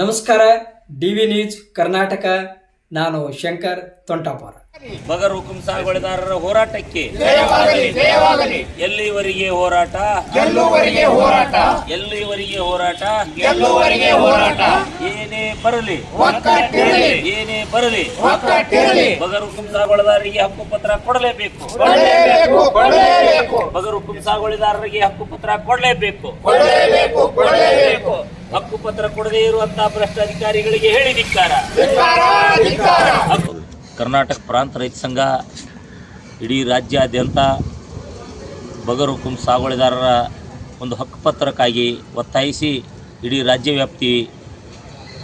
ನಮಸ್ಕಾರ D V news Karnataka. ನಾನು ಶಂಕರ್ ತೊಂಟಾಪುರ. ಬಗರ್ ಹುಕುಂ ಸಾಗುವಳಿದಾರರ ಹೋರಾಟಕ್ಕೆ ಎಲ್ಲಿವರೆಗೆ ಹೋರಾಟ? ಗೆಲ್ಲುವರೆಗೆ ಹೋರಾಟ? ಎಲ್ಲಿವರೆಗೆ ಹೋರಾಟ? ಗೆಲ್ಲುವರೆಗೆ ಹೋರಾಟ? ಏನೇ ಬರಲಿ. ಒಕ್ಕಟ್ಟಿರಲಿ. ಏನೇ ಬರಲಿ. ಒಕ್ಕಟ್ಟಿರಲಿ. ಬಗರ್ ಹುಕುಂ ಸಾಗುವಳಿದಾರರಿಗೆ ಹಕ್ಕು ಪತ್ರ ಕೊಡಲೇಬೇಕು. ಕೊಡಲೇಬೇಕು ಕೊಡಲೇಬೇಕು. ಬಗರ್ ಹುಕುಂ ಸಾಗುವಳಿದಾರರಿಗೆ ಹಕ್ಕು ಪತ್ರ ಕೊಡಲೇಬೇಕು. ಕೊಡಲೇಬೇಕು ಕೊಡಲೇಬೇಕು. ಹಕ್ಕು ಪತ್ರ ಕೊಡದೇ ಇರುವಂತಹ ಭ್ರಷ್ಟ ಅಧಿಕಾರಿಗಳಿಗೆ ಹೇಳಿ ಧಿಕ್ಕಾರ. ಕರ್ನಾಟಕ ಪ್ರಾಂತ ರೈತ ಸಂಘ ಇಡೀ ರಾಜ್ಯಾದ್ಯಂತ ಬಗರು ಕುಂ ಸಾಗುವಳಿದಾರರ ಒಂದು ಹಕ್ಕುಪತ್ರಕ್ಕಾಗಿ ಒತ್ತಾಯಿಸಿ ಇಡೀ ರಾಜ್ಯ ವ್ಯಾಪ್ತಿ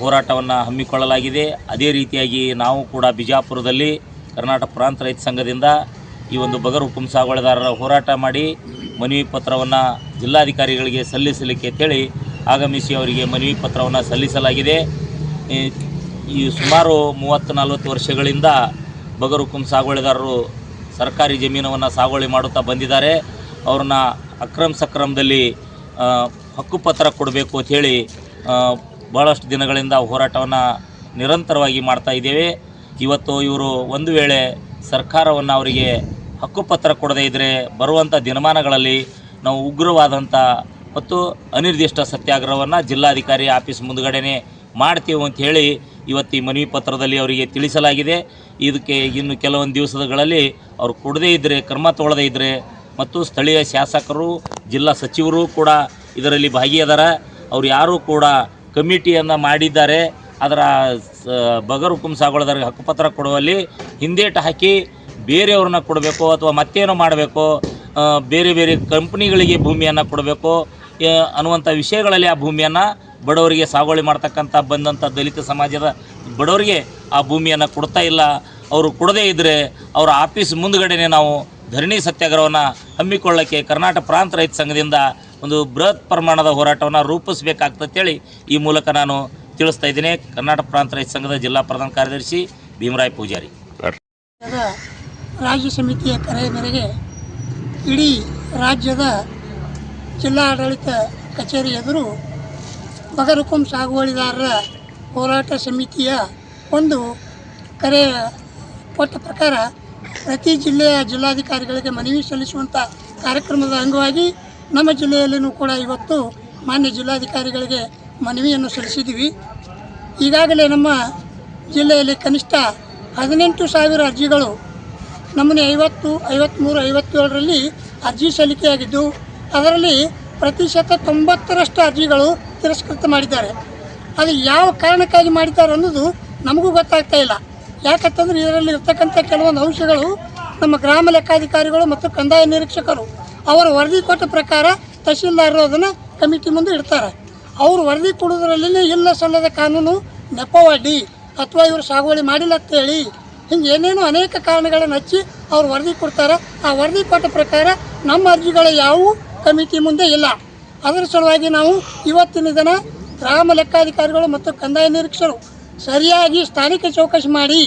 ಹೋರಾಟವನ್ನು ಹಮ್ಮಿಕೊಳ್ಳಲಾಗಿದೆ. ಅದೇ ರೀತಿಯಾಗಿ ನಾವು ಕೂಡ ಬಿಜಾಪುರದಲ್ಲಿ ಕರ್ನಾಟಕ ಪ್ರಾಂತ ರೈತ ಸಂಘದಿಂದ ಈ ಒಂದು ಬಗರು ಕುಂಸಾಗೊಳಿದಾರರ ಹೋರಾಟ ಮಾಡಿ ಮನವಿ ಪತ್ರವನ್ನು ಜಿಲ್ಲಾಧಿಕಾರಿಗಳಿಗೆ ಸಲ್ಲಿಸಲಿಕ್ಕೆ ಅಂತೇಳಿ ಆಗಮಿಸಿ ಅವರಿಗೆ ಮನವಿ ಪತ್ರವನ್ನು ಸಲ್ಲಿಸಲಾಗಿದೆ. ಈ ಸುಮಾರು ಮೂವತ್ತು ನಲವತ್ತು ವರ್ಷಗಳಿಂದ ಬಗರುಕುಂ ಸಾಗುವಳಿದಾರರು ಸರ್ಕಾರಿ ಜಮೀನವನ್ನು ಸಾಗುವಳಿ ಮಾಡುತ್ತಾ ಬಂದಿದ್ದಾರೆ. ಅವ್ರನ್ನ ಅಕ್ರಮ ಸಕ್ರಮದಲ್ಲಿ ಹಕ್ಕುಪತ್ರ ಕೊಡಬೇಕು ಅಂಥೇಳಿ ಭಾಳಷ್ಟು ದಿನಗಳಿಂದ ಹೋರಾಟವನ್ನು ನಿರಂತರವಾಗಿ ಮಾಡ್ತಾ ಇದ್ದೇವೆ. ಇವತ್ತು ಇವರು ಒಂದು ವೇಳೆ ಸರ್ಕಾರವನ್ನು ಅವರಿಗೆ ಹಕ್ಕುಪತ್ರ ಕೊಡದೇ ಇದ್ದರೆ ಬರುವಂಥ ದಿನಮಾನಗಳಲ್ಲಿ ನಾವು ಉಗ್ರವಾದಂಥ ಮತ್ತು ಅನಿರ್ದಿಷ್ಟ ಸತ್ಯಾಗ್ರಹವನ್ನು ಜಿಲ್ಲಾಧಿಕಾರಿ ಆಫೀಸ್ ಮುಂದುಗಡೆನೆ ಮಾಡ್ತೀವಿ ಅಂತ ಹೇಳಿ ಇವತ್ತು ಈ ಮನವಿ ಪತ್ರದಲ್ಲಿ ಅವರಿಗೆ ತಿಳಿಸಲಾಗಿದೆ. ಇದಕ್ಕೆ ಇನ್ನು ಕೆಲವೊಂದು ದಿವಸಗಳಲ್ಲಿ ಅವರು ಕೊಡದೇ ಇದ್ದರೆ ಕ್ರಮ ತೊಳೆದೇ ಇದ್ದರೆ ಮತ್ತು ಸ್ಥಳೀಯ ಶಾಸಕರು, ಜಿಲ್ಲಾ ಸಚಿವರು ಕೂಡ ಇದರಲ್ಲಿ ಭಾಗಿಯಾದಾರ. ಅವ್ರು ಯಾರೂ ಕೂಡ ಕಮಿಟಿಯನ್ನು ಮಾಡಿದ್ದಾರೆ. ಅದರ, ಸ- ಬಗರ್ ಹುಕುಂ ಸಾಗೋಳದವ್ರಿಗೆ ಹಕ್ಕುಪತ್ರ ಕೊಡುವಲ್ಲಿ ಹಿಂದೇಟು ಹಾಕಿ ಬೇರೆಯವ್ರನ್ನ ಕೊಡಬೇಕು ಅಥವಾ ಮತ್ತೇನೋ ಮಾಡಬೇಕು. ಬೇರೆ ಬೇರೆ ಕಂಪ್ನಿಗಳಿಗೆ ಭೂಮಿಯನ್ನು ಕೊಡಬೇಕು. ಅನ್ನುವಂಥ ವಿಷಯಗಳಲ್ಲಿ ಆ ಭೂಮಿಯನ್ನು ಬಡವರಿಗೆ ಸಾಗುವಳಿ ಮಾಡ್ತಕ್ಕಂಥ ಬಂದಂಥ ದಲಿತ ಸಮಾಜದ ಬಡವರಿಗೆ ಆ ಭೂಮಿಯನ್ನು ಕೊಡ್ತಾ ಇಲ್ಲ. ಅವರು ಕೊಡದೇ ಇದ್ದರೆ ಅವರ ಆಫೀಸ್ ಮುಂದುಗಡೆನೆ ನಾವು ಧರಣಿ ಸತ್ಯಾಗ್ರಹವನ್ನು ಹಮ್ಮಿಕೊಳ್ಳೋಕ್ಕೆ ಕರ್ನಾಟಕ ಪ್ರಾಂತ ರೈತ ಸಂಘದಿಂದ ಒಂದು ಬೃಹತ್ ಪ್ರಮಾಣದ ಹೋರಾಟವನ್ನು ರೂಪಿಸಬೇಕಾಗ್ತಂತೇಳಿ ಈ ಮೂಲಕ ನಾನು ತಿಳಿಸ್ತಾ ಇದ್ದೀನಿ. ಕರ್ನಾಟಕ ಪ್ರಾಂತ ರೈತ ಸಂಘದ ಜಿಲ್ಲಾ ಪ್ರಧಾನ ಕಾರ್ಯದರ್ಶಿ ಭೀಮರಾಯ್ ಪೂಜಾರಿ. ರಾಜ್ಯ ಸಮಿತಿಯ ಕರೆಯ ಮೇರೆಗೆ ಇಡೀ ರಾಜ್ಯದ ಜಿಲ್ಲಾಡಳಿತ ಕಚೇರಿ ಎದುರು ಬಗರುಕುಂ ಸಾಗುವಳಿದಾರರ ಹೋರಾಟ ಸಮಿತಿಯ ಒಂದು ಕರೆ ಕೊಟ್ಟ ಪ್ರಕಾರ ಪ್ರತಿ ಜಿಲ್ಲೆಯ ಜಿಲ್ಲಾಧಿಕಾರಿಗಳಿಗೆ ಮನವಿ ಸಲ್ಲಿಸುವಂಥ ಕಾರ್ಯಕ್ರಮದ ಅಂಗವಾಗಿ ನಮ್ಮ ಜಿಲ್ಲೆಯಲ್ಲಿಯೂ ಕೂಡ ಇವತ್ತು ಮಾನ್ಯ ಜಿಲ್ಲಾಧಿಕಾರಿಗಳಿಗೆ ಮನವಿಯನ್ನು ಸಲ್ಲಿಸಿದ್ದೀವಿ. ಈಗಾಗಲೇ ನಮ್ಮ ಜಿಲ್ಲೆಯಲ್ಲಿ ಕನಿಷ್ಠ ಹದಿನೆಂಟು ಸಾವಿರ ಅರ್ಜಿಗಳು ನಮ್ಮನೆ ಐವತ್ತು ಐವತ್ತ್ಮೂರು ಐವತ್ತೇಳರಲ್ಲಿ ಅರ್ಜಿ ಸಲ್ಲಿಕೆಯಾಗಿದ್ದು ಅದರಲ್ಲಿ ಪ್ರತಿಶತ ತೊಂಬತ್ತರಷ್ಟು ಅರ್ಜಿಗಳು ತಿರಸ್ಕೃತ ಮಾಡಿದ್ದಾರೆ. ಅದು ಯಾವ ಕಾರಣಕ್ಕಾಗಿ ಮಾಡಿದ್ದಾರೆ ಅನ್ನೋದು ನಮಗೂ ಗೊತ್ತಾಗ್ತಾ ಇಲ್ಲ. ಯಾಕಂತಂದ್ರೆ ಇದರಲ್ಲಿ ಇರ್ತಕ್ಕಂಥ ಕೆಲವೊಂದು ಅಂಶಗಳು ನಮ್ಮ ಗ್ರಾಮ ಲೆಕ್ಕಾಧಿಕಾರಿಗಳು ಮತ್ತು ಕಂದಾಯ ನಿರೀಕ್ಷಕರು, ಅವರು ವರದಿ ಕೊಟ್ಟ ಪ್ರಕಾರ ತಹಶೀಲ್ದಾರರು ಅದನ್ನು ಕಮಿಟಿ ಮುಂದೆ ಇಡ್ತಾರೆ. ಅವರು ವರದಿ ಕೊಡೋದ್ರಲ್ಲಿ ಇಲ್ಲ ಸಲ್ಲದ ಕಾನೂನು ನೆಪವಾಡಿ ಅಥವಾ ಇವರು ಸಾಗುವಳಿ ಮಾಡಿಲ್ಲ ಅಂತೇಳಿ ಹಿಂಗೆ ಏನೇನೋ ಅನೇಕ ಕಾರಣಗಳನ್ನು ಹಚ್ಚಿ ಅವ್ರು ವರದಿ ಕೊಡ್ತಾರೆ. ಆ ವರದಿ ಕೊಟ್ಟ ಪ್ರಕಾರ ನಮ್ಮ ಅರ್ಜಿಗಳು ಯಾವುವು? ಕಮಿಟಿ ಮುಂದೆ ಇಲ್ಲ. ಅದರ ಸಲುವಾಗಿ ನಾವು ಇವತ್ತಿನ ದಿನ ಗ್ರಾಮ ಲೆಕ್ಕಾಧಿಕಾರಿಗಳು ಮತ್ತು ಕಂದಾಯ ನಿರೀಕ್ಷರು ಸರಿಯಾಗಿ ಸ್ಥಾನಿಕ ಚೌಕಶಿ ಮಾಡಿ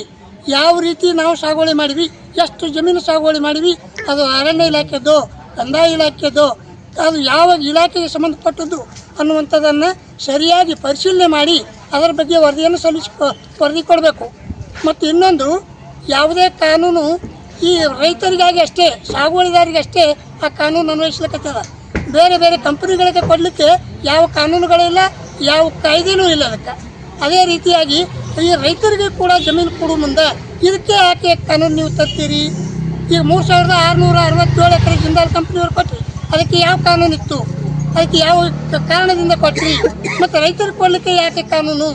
ಯಾವ ರೀತಿ ನಾವು ಸಾಗುವಳಿ ಮಾಡಿವಿ ಎಷ್ಟು ಜಮೀನು ಸಾಗುವಳಿ ಮಾಡಿವಿ ಅದು ಅರಣ್ಯ ಇಲಾಖೆದ್ದು ಕಂದಾಯ ಇಲಾಖೆದ್ದು ಅದು ಯಾವ ಇಲಾಖೆಗೆ ಸಂಬಂಧಪಟ್ಟದ್ದು ಅನ್ನುವಂಥದ್ದನ್ನು ಸರಿಯಾಗಿ ಪರಿಶೀಲನೆ ಮಾಡಿ ಅದರ ಬಗ್ಗೆ ವರದಿಯನ್ನು ಸಲ್ಲಿಸಿ ವರದಿ ಕೊಡಬೇಕು. ಮತ್ತು ಇನ್ನೊಂದು ಯಾವುದೇ ಕಾನೂನು ಈ ರೈತರಿಗಾಗಿ ಅಷ್ಟೇ, ಸಾಗುವಳಿದಾರಿಗೆ ಅಷ್ಟೇ ಆ ಕಾನೂನು ಅನ್ವಯಿಸ್ಲಿಕ್ಕತ್ತದ ಬೇರೆ ಬೇರೆ ಕಂಪನಿಗಳಿಗೆ ಕೊಡಲಿಕ್ಕೆ ಯಾವ ಕಾನೂನುಗಳಿಲ್ಲ, ಯಾವ ಕಾಯ್ದೆನೂ ಇಲ್ಲ ಅದಕ್ಕೆ. ಅದೇ ರೀತಿಯಾಗಿ ಈ ರೈತರಿಗೆ ಕೂಡ ಜಮೀನು ಕೊಡುವ ಮುಂದೆ ಇದಕ್ಕೆ ಯಾಕೆ ಕಾನೂನು ನೀವು ತರ್ತೀರಿ? ಈಗ ಮೂರು ಸಾವಿರದ ಆರುನೂರ ಅರವತ್ತೇಳು ಎಕರೆ ಜಿಂದಾಲ್ ಕಂಪ್ನಿಯವ್ರು ಕೊಟ್ಟರು ಅದಕ್ಕೆ ಯಾವ ಕಾನೂನು ಇತ್ತು? ಅದಕ್ಕೆ ಯಾವ ಕಾರಣದಿಂದ ಕೊಟ್ಟರಿ ಮತ್ತು ರೈತರಿಗೆ ಕೊಡಲಿಕ್ಕೆ ಯಾಕೆ ಕಾನೂನು?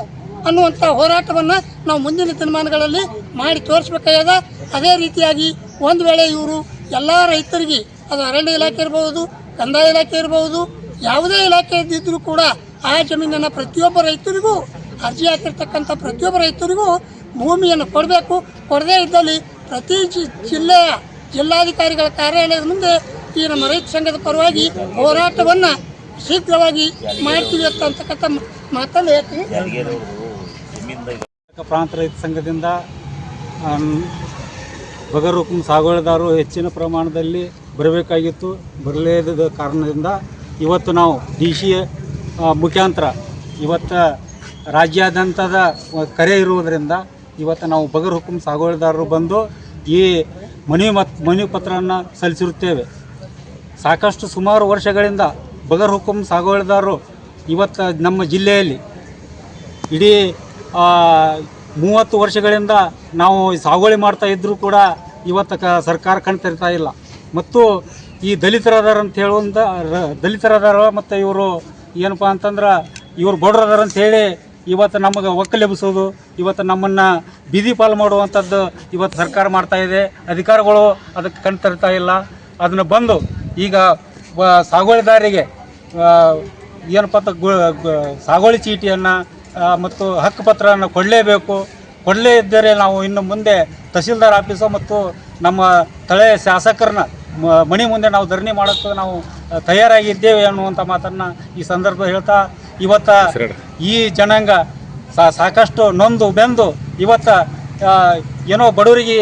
ಅನ್ನುವಂಥ ಹೋರಾಟವನ್ನು ನಾವು ಮುಂದಿನ ದಿನಮಾನಗಳಲ್ಲಿ ಮಾಡಿ ತೋರಿಸ್ಬೇಕಾಗ್ಯದ. ಅದೇ ರೀತಿಯಾಗಿ ಒಂದು ವೇಳೆ ಇವರು ಎಲ್ಲ ರೈತರಿಗೆ ಅದು ಅರಣ್ಯ ಇಲಾಖೆ ಇರಬಹುದು ಕಂದಾಯ ಇಲಾಖೆ ಇರಬಹುದು ಯಾವುದೇ ಇಲಾಖೆ ಇದ್ದಿದ್ರೂ ಕೂಡ ಆ ಜಮೀನನ್ನು ಪ್ರತಿಯೊಬ್ಬ ರೈತರಿಗೂ ಅರ್ಜಿ ಹಾಕಿರ್ತಕ್ಕಂಥ ಪ್ರತಿಯೊಬ್ಬ ರೈತರಿಗೂ ಭೂಮಿಯನ್ನು ಕೊಡಬೇಕು. ಕೊಡದೇ ಇದ್ದಲ್ಲಿ ಪ್ರತಿ ಜಿ- ಜಿಲ್ಲೆಯ ಜಿಲ್ಲಾಧಿಕಾರಿಗಳ ಕಾರ್ಯಾಲಯದ ಮುಂದೆ ಈ ನಮ್ಮ ರೈತ ಸಂಘದ ಪರವಾಗಿ ಹೋರಾಟವನ್ನು ಶೀಘ್ರವಾಗಿ ಮಾಡ್ತೀವಿ ಅಂತ ಅಂತಕ್ಕಂಥ ಮಾತನ್ನು ಹೇಳ್ತೀನಿ. ಪ್ರಾಂತ ರೈತ ಸಂಘದಿಂದ ಆಮ್, ಬಗರ್ ಹುಕುಂ ಸಾಗುವಳಿದಾರರು ಹೆಚ್ಚಿನ ಪ್ರಮಾಣದಲ್ಲಿ ಬರಬೇಕಾಗಿತ್ತು. ಬರಲೇದ ಕಾರಣದಿಂದ ಇವತ್ತು ನಾವು ಡಿ ಸಿ ಮುಖಾಂತರ ಇವತ್ತು ರಾಜ್ಯಾದ್ಯಂತದ ಕರೆ ಇರುವುದರಿಂದ ಇವತ್ತು ನಾವು ಬಗರ್ ಹುಕುಂ ಸಾಗುವಳಿದಾರರು ಬಂದು ಈ ಮನವಿ ಮತ್, ಮನವಿ ಪತ್ರವನ್ನು ಸಲ್ಲಿಸಿರುತ್ತೇವೆ. ಸಾಕಷ್ಟು ಸುಮಾರು ವರ್ಷಗಳಿಂದ ಬಗರ್ ಹುಕುಂ ಸಾಗುವಳಿದಾರರು ಇವತ್ತು ನಮ್ಮ ಜಿಲ್ಲೆಯಲ್ಲಿ ಇಡೀ ಮೂವತ್ತು ವರ್ಷಗಳಿಂದ ನಾವು ಸಾಗುವಳಿ ಮಾಡ್ತಾ ಇದ್ದರೂ ಕೂಡ ಇವತ್ತು ಕ, ಸರ್ಕಾರ ಕಣ್ತಿರ್ತಾ ತೆರಿತಾ ಇಲ್ಲ. ಮತ್ತು ಈ ದಲಿತರದಾರ ಅಂತ ಹೇಳುವಂಥ ದಲಿತರದಾರ ಮತ್ತು ಇವರು ಏನಪ್ಪ ಅಂತಂದ್ರೆ ಇವರು ಬಡ್ರದಾರ ಅಂತ ಹೇಳಿ ಇವತ್ತು ನಮಗೆ ಒಕ್ಕಲೆಬಿಸೋದು ಇವತ್ತು ನಮ್ಮನ್ನು ಬೀದಿ ಪಾಲು ಮಾಡುವಂಥದ್ದು ಇವತ್ತು ಸರ್ಕಾರ ಮಾಡ್ತಾ ಇದೆ. ಅಧಿಕಾರಿಗಳು ಅದಕ್ಕೆ ಕಣ್ ತರ್ತಾ ಇಲ್ಲ. ಅದನ್ನು ಬಂದು ಈಗ ಸಾಗುವಳಿದಾರರಿಗೆ ಏನಪ್ಪ ಅಂತ ಸಾಗುವಳಿ ಚೀಟಿಯನ್ನು ಮತ್ತು ಹಕ್ಕುಪತ್ರವನ್ನು ಕೊಡಲೇಬೇಕು. ಕೊಡಲೇ ಇದ್ದರೆ ನಾವು ಇನ್ನು ಮುಂದೆ ತಹಸೀಲ್ದಾರ್ ಆಫೀಸು ಮತ್ತು ನಮ್ಮ ತಳೆ ಶಾಸಕರನ್ನ ಮ- ಮಣಿ ಮುಂದೆ ನಾವು ಧರಣಿ ಮಾಡೋಕ್ಕೆ ನಾವು ತಯಾರಾಗಿದ್ದೇವೆ ಅನ್ನುವಂಥ ಮಾತನ್ನು ಈ ಸಂದರ್ಭ ಹೇಳ್ತಾ ಇವತ್ತ ಈ ಜನಾಂಗ ಸಾಕಷ್ಟು ನೊಂದು ಬೆಂದು ಇವತ್ತ ಏನೋ ಬಡವರಿಗೆ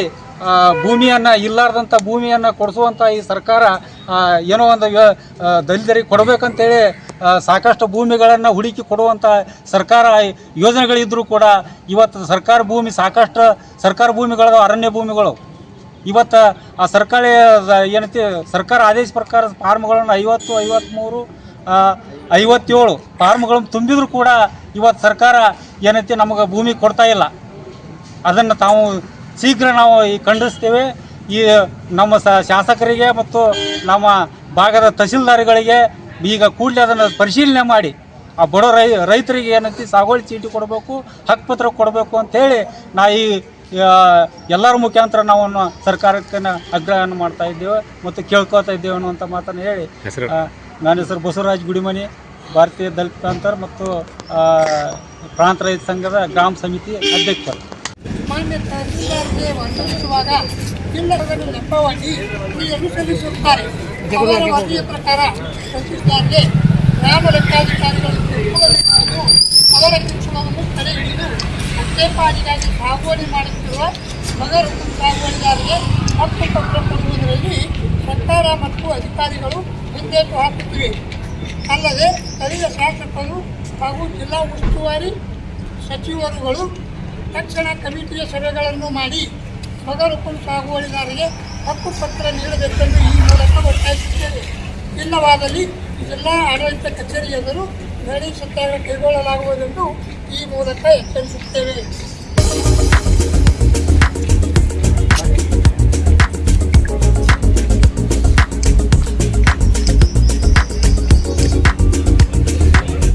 ಭೂಮಿಯನ್ನ ಇಲ್ಲಾರ್ದಂಥ ಭೂಮಿಯನ್ನು ಕೊಡಿಸುವಂಥ ಈ ಸರ್ಕಾರ ಏನೋ ಒಂದು ದಲಿತರಿಗೆ ಕೊಡಬೇಕಂತೇಳಿ ಸಾಕಷ್ಟು ಭೂಮಿಗಳನ್ನು ಹುಡುಕಿ ಕೊಡುವಂಥ ಸರ್ಕಾರ ಯೋಜನೆಗಳಿದ್ದರೂ ಕೂಡ ಇವತ್ತು ಸರ್ಕಾರ ಭೂಮಿ ಸಾಕಷ್ಟು ಸರ್ಕಾರ ಭೂಮಿಗಳು ಅರಣ್ಯ ಭೂಮಿಗಳು. ಇವತ್ತು ಆ ಸರ್ಕಾರಿ ಏನೈತಿ, ಸರ್ಕಾರ ಆದೇಶ ಪ್ರಕಾರ ಫಾರ್ಮ್ಗಳನ್ನು ಐವತ್ತು ಐವತ್ತ್ಮೂರು ಐವತ್ತೇಳು ಫಾರ್ಮ್ಗಳನ್ನು ತುಂಬಿದ್ರು ಕೂಡ ಇವತ್ತು ಸರ್ಕಾರ ಏನೈತಿ ನಮಗೆ ಭೂಮಿ ಕೊಡ್ತಾ ಇಲ್ಲ. ಅದನ್ನು ತಾವು ಶೀಘ್ರ ನಾವು ಈ ಖಂಡಿಸ್ತೇವೆ. ಈ ನಮ್ಮ ಶಾಸಕರಿಗೆ ಮತ್ತು ನಮ್ಮ ಭಾಗದ ತಹಸೀಲ್ದಾರ್ಗಳಿಗೆ ಈಗ ಕೂಡಲೇ ಅದನ್ನು ಪರಿಶೀಲನೆ ಮಾಡಿ. ಆ ಬಡ ರೈ, ರೈತರಿಗೆ ಏನೈತಿ ಸಾಗುವಳಿ ಚೀಟಿ ಕೊಡಬೇಕು ಹಕ್ಕುಪತ್ರ ಕೊಡಬೇಕು ಅಂತೇಳಿ ನಾ ಈ ಎಲ್ಲರ ಮುಖಾಂತರ ನಾವು ಸರ್ಕಾರಕ್ಕೆ ಆಗ್ರಹವನ್ನು ಮಾಡ್ತಾ ಇದ್ದೇವೆ ಮತ್ತು ಕೇಳ್ಕೊತಾ ಇದ್ದೇವೆ ಅನ್ನುವಂಥ ಮಾತನ್ನು ಹೇಳಿ. ನನ್ನ ಹೆಸರು ಬಸವರಾಜ್ ಗುಡಿಮನಿ ಭಾರತೀಯ ದಲಿತ ಪ್ರಾಂತರ ಮತ್ತು ಪ್ರಾಂತ ರೈತ ಸಂಘದ ಗ್ರಾಮ ಸಮಿತಿ ಅಧ್ಯಕ್ಷರು ಮಾನ್ಯ ತಹಸೀಲ್ದಾರ್ಗೆ ನೆಪವಾಗಿ ಅವರ ವರದಿಯ ಪ್ರಕಾರ ತಹಸೀಲ್ದಾರ್ಗೆ ಗ್ರಾಮ ಲೆಕ್ಕಾಧಿಕಾರಿಗಳು ಅವರ ಶಿಕ್ಷಣವನ್ನು ತಡೆ ಹಿಡಿದು ಅಡ್ಡೆಪಾಡಿಗಾಗಿ ಸಾಗುವಳಿ ಮಾಡುತ್ತಿರುವ ಮಗರ ಸಾಗುವಳಿಗಾರರಿಗೆ ಹಕ್ಕು ಪತ್ರ ಕೊಡುವುದರಲ್ಲಿ ಸರ್ಕಾರ ಮತ್ತು ಅಧಿಕಾರಿಗಳು ಹಿಂದೇಟು ಹಾಕುತ್ತಿವೆ. ಅಲ್ಲದೆ ಸ್ಥಳೀಯ ಶಾಸಕರು ಹಾಗೂ ಜಿಲ್ಲಾ ಉಸ್ತುವಾರಿ ಸಚಿವರುಗಳು ತಕ್ಷಣ ಕಮಿಟಿಯ ಸಭೆಗಳನ್ನು ಮಾಡಿ ಮಗರುಕುಂ ಹಕ್ಕು ಹಕ್ಕುಪತ್ರ ನೀಡಬೇಕೆಂದು ಈ ಮೂಲಕ ಒತ್ತಾಯಿಸುತ್ತೇವೆ. ಇಲ್ಲವಾದಲ್ಲಿ ಜಿಲ್ಲಾ ಆಡಳಿತ ಕಚೇರಿ ಎದುರು ಸತ್ಯಾಗ್ರಹ ಕೈಗೊಳ್ಳಲಾಗುವುದೆಂದು ಈ ಮೂಲಕ ಎಚ್ಚರಿಸುತ್ತೇವೆ.